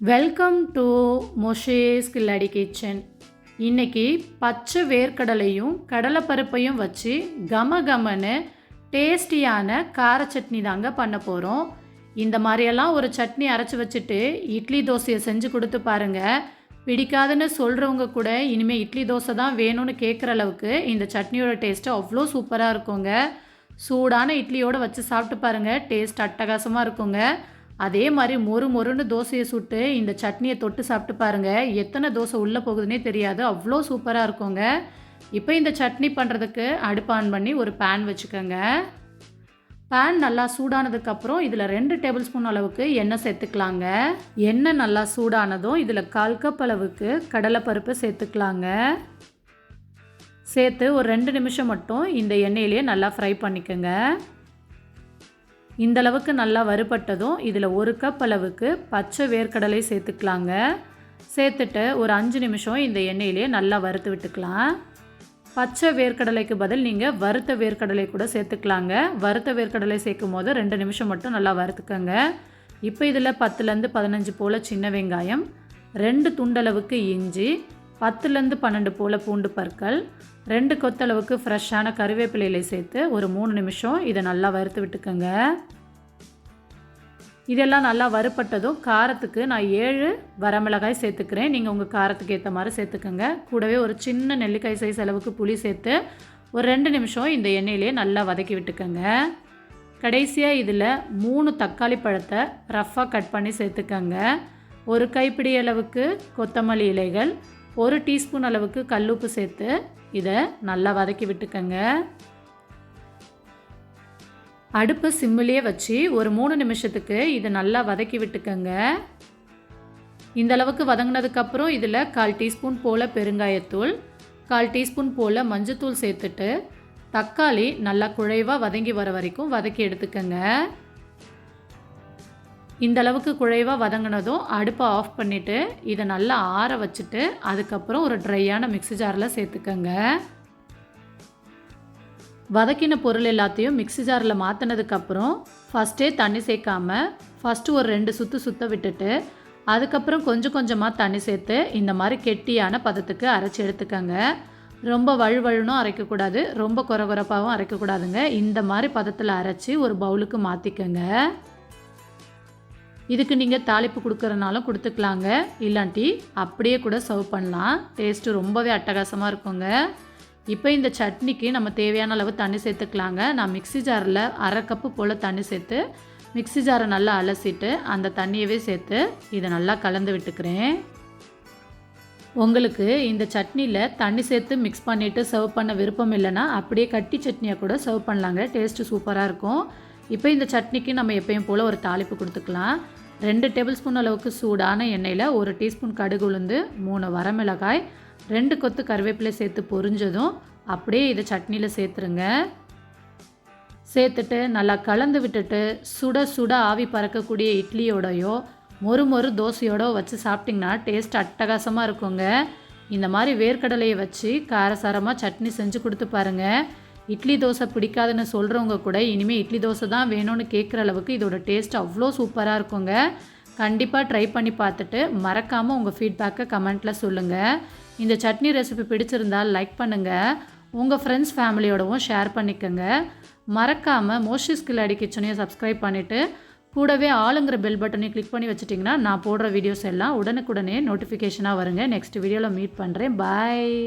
Welcome to மொஷேஸ் கில்லாடி kitchen இன்னைக்கு பச்சை வேர்க்கடலையும் கடலைப்பருப்பையும் வச்சு கம கமனு டேஸ்டியான கார சட்னி தாங்க பண்ண போகிறோம் இந்த மாதிரியெல்லாம் ஒரு சட்னி அரைச்சி வச்சுட்டு இட்லி தோசையை செஞ்சு கொடுத்து பாருங்கள் பிடிக்காதுன்னு சொல்கிறவங்க கூட இனிமேல் இட்லி தோசை தான் வேணும்னு கேட்குற அளவுக்கு இந்த சட்னியோட டேஸ்ட்டு அவ்வளோ சூப்பராக இருக்குங்க. சூடான இட்லியோடு வச்சு சாப்பிட்டு பாருங்கள் டேஸ்ட் அட்டகாசமாக இருக்குங்க. அதே மாதிரி மொறு மொறுன்னு தோசையை சுட்டு இந்த சட்னியை தொட்டு சாப்பிட்டு பாருங்கள் எத்தனை தோசை உள்ளே போகுதுன்னே தெரியாது. அவ்வளோ சூப்பராக இருக்குங்க. இப்போ இந்த சட்னி பண்ணுறதுக்கு அடுப்பு ஆன் பண்ணி ஒரு பேன் வச்சுக்கோங்க. பேன் நல்லா சூடானதுக்கப்புறம் இதில் ரெண்டு டேபிள் ஸ்பூன் அளவுக்கு எண்ணெய் சேர்த்துக்கலாங்க. எண்ணெய் நல்லா சூடானதும் இதில் கால் கப் அளவுக்கு கடலைப்பருப்பு சேர்த்துக்கலாங்க. சேர்த்து ஒரு ரெண்டு நிமிஷம் மட்டும் இந்த எண்ணெயிலேயே நல்லா ஃப்ரை பண்ணிக்கோங்க. இந்த அளவுக்கு நல்லா வறுபட்டதும் இதில் ஒரு கப் அளவுக்கு பச்சை வேர்க்கடலை சேர்த்துக்கலாங்க. சேர்த்துட்டு ஒரு அஞ்சு நிமிஷம் இந்த எண்ணெயிலேயே நல்லா வறுத்து விட்டுக்கலாம். பச்சை வேர்க்கடலைக்கு பதில் நீங்கள் வறுத்த வேர்க்கடலை கூட சேர்த்துக்கலாங்க. வறுத்த வேர்க்கடலை சேர்க்கும் போது ரெண்டு நிமிஷம் மட்டும் நல்லா வறுத்துக்கோங்க. இப்போ இதில் பத்துலேருந்து பதினஞ்சு போல் சின்ன வெங்காயம் ரெண்டு துண்டளவுக்கு இஞ்சி பத்துலேருந்து பன்னெண்டு போல் பூண்டு பற்கள் ரெண்டு கொத்தளவுக்கு ஃப்ரெஷ்ஷான கருவேப்பிலையில சேர்த்து ஒரு மூணு நிமிஷம் இதை நல்லா வறுத்து விட்டுக்கோங்க. இதெல்லாம் நல்லா வறுப்பட்டதும் காரத்துக்கு நான் ஏழு வரமிளகாய் சேர்த்துக்கிறேன். நீங்கள் உங்கள் காரத்துக்கு ஏற்ற மாதிரி சேர்த்துக்கோங்க. கூடவே ஒரு சின்ன நெல்லிக்காய் சைஸ் அளவுக்கு புளி சேர்த்து ஒரு ரெண்டு நிமிஷம் இந்த எண்ணெயிலே நல்லா வதக்கி விட்டுக்கோங்க. கடைசியாக இதில் மூணு தக்காளி பழத்தை ரஃப்பாக கட் பண்ணி சேர்த்துக்கோங்க. ஒரு கைப்பிடி அளவுக்கு கொத்தமல்லி இலைகள் ஒரு டீஸ்பூன் அளவுக்கு கல்லுப்பு சேர்த்து இதை நல்லா வதக்கி விட்டுக்கோங்க. அடுப்பு சிம்மிலே வச்சு ஒரு மூணு நிமிஷத்துக்கு இதை நல்லா வதக்கி விட்டுக்கோங்க. இந்த அளவுக்கு வதங்கினதுக்கப்புறம் இதில் கால் டீஸ்பூன் போல் பெருங்காயத்தூள் கால் டீஸ்பூன் போல் மஞ்சத்தூள் சேர்த்துட்டு தக்காளி நல்லா குழைவாக வதங்கி வர வரைக்கும் வதக்கி எடுத்துக்கோங்க. இந்த அளவுக்கு குழைவாக வதங்கினதும் அடுப்பை ஆஃப் பண்ணிவிட்டு இதை நல்லா ஆற வச்சுட்டு அதுக்கப்புறம் ஒரு ட்ரையான மிக்ஸி ஜாரில் சேர்த்துக்கோங்க. வதக்கின பொருள் எல்லாத்தையும் மிக்ஸி ஜாரில் மாற்றினதுக்கப்புறம் ஃபஸ்ட்டே தண்ணி சேர்க்காமல் ஃபஸ்ட்டு ஒரு ரெண்டு சுற்று சுற்ற விட்டுட்டு அதுக்கப்புறம் கொஞ்சம் கொஞ்சமாக தண்ணி சேர்த்து இந்த மாதிரி கெட்டியான பதத்துக்கு அரைச்சி எடுத்துக்கோங்க. ரொம்ப வழுவழுனும் அரைக்கக்கூடாது ரொம்ப குறகுறப்பாகவும் அரைக்கக்கூடாதுங்க. இந்த மாதிரி பதத்தில் அரைச்சி ஒரு பவுலுக்கு மாற்றிக்கோங்க இதுக்கு நீங்கள் தாளிப்பு கொடுக்குறனாலும் கொடுத்துக்கலாங்க. இல்லாட்டி அப்படியே கூட சர்வ் பண்ணலாம். டேஸ்ட்டு ரொம்பவே அட்டகாசமாக இருக்குங்க. இப்போ இந்த சட்னிக்கு நம்ம தேவையான அளவு தண்ணி சேர்த்துக்கலாங்க. நான் மிக்ஸி ஜாரில் அரை கப்பு போல் தண்ணி சேர்த்து மிக்ஸி ஜாரை நல்லா அலசிட்டு அந்த தண்ணியவே சேர்த்து இதை நல்லா கலந்து விட்டுக்கிறேன். உங்களுக்கு இந்த சட்னியில் தண்ணி சேர்த்து மிக்ஸ் பண்ணிவிட்டு சர்வ் பண்ண விருப்பம் இல்லைன்னா அப்படியே கட்டி சட்னியாக கூட சர்வ் பண்ணலாங்க. டேஸ்ட்டு சூப்பராக இருக்கும். இப்போ இந்த சட்னிக்கு நம்ம எப்பயும் போல் ஒரு தாளிப்பு கொடுத்துக்கலாம். ரெண்டு டேபிள் ஸ்பூன் அளவுக்கு சூடான எண்ணெயில் ஒரு டீஸ்பூன் கடுகு உளுந்து மூணு வரமிளகாய் ரெண்டு கொத்து கருவேப்பிலை சேர்த்து பொரிஞ்சதும் அப்படியே இதை சட்னியில் சேர்த்துருங்க. சேர்த்துட்டு நல்லா கலந்து விட்டுட்டு சுட சுட ஆவி பறக்கக்கூடிய இட்லியோடையோ மொறு மொறு தோசையோடோ வச்சு சாப்பிட்டிங்கன்னா டேஸ்ட் அட்டகாசமாக இருக்குங்க. இந்த மாதிரி வேர்க்கடலையை வச்சு காரசாரமாக சட்னி செஞ்சு கொடுத்து பாருங்கள் இட்லி தோசை பிடிக்காதுன்னு சொல்கிறவங்க கூட இனிமேல் இட்லி தோசை தான் வேணும்னு கேட்குற அளவுக்கு இதோட டேஸ்ட் அவ்வளோ சூப்பராக இருக்குங்க. கண்டிப்பாக ட்ரை பண்ணி பார்த்துட்டு மறக்காமல் உங்கள் ஃபீட்பேக்கை கமெண்ட்டில் சொல்லுங்கள் இந்த சட்னி ரெசிபி பிடிச்சிருந்தால் லைக் பண்ணுங்கள் உங்கள் ஃப்ரெண்ட்ஸ் ஃபேமிலியோடவும் ஷேர் பண்ணிக்கோங்க. மறக்காமல் மோஷிஸ் கில்லாடி கிச்சனையும் சப்ஸ்கிரைப் பண்ணிவிட்டு கூடவே ஆளுங்கிற பெல் பட்டனையும் கிளிக் பண்ணி வச்சுட்டிங்கன்னா நான் போடுற வீடியோஸ் எல்லாம் உடனுக்குடனே நோட்டிஃபிகேஷனாக வருங்க. நெக்ஸ்ட் வீடியோவில் மீட் பண்ணுறேன் பாய்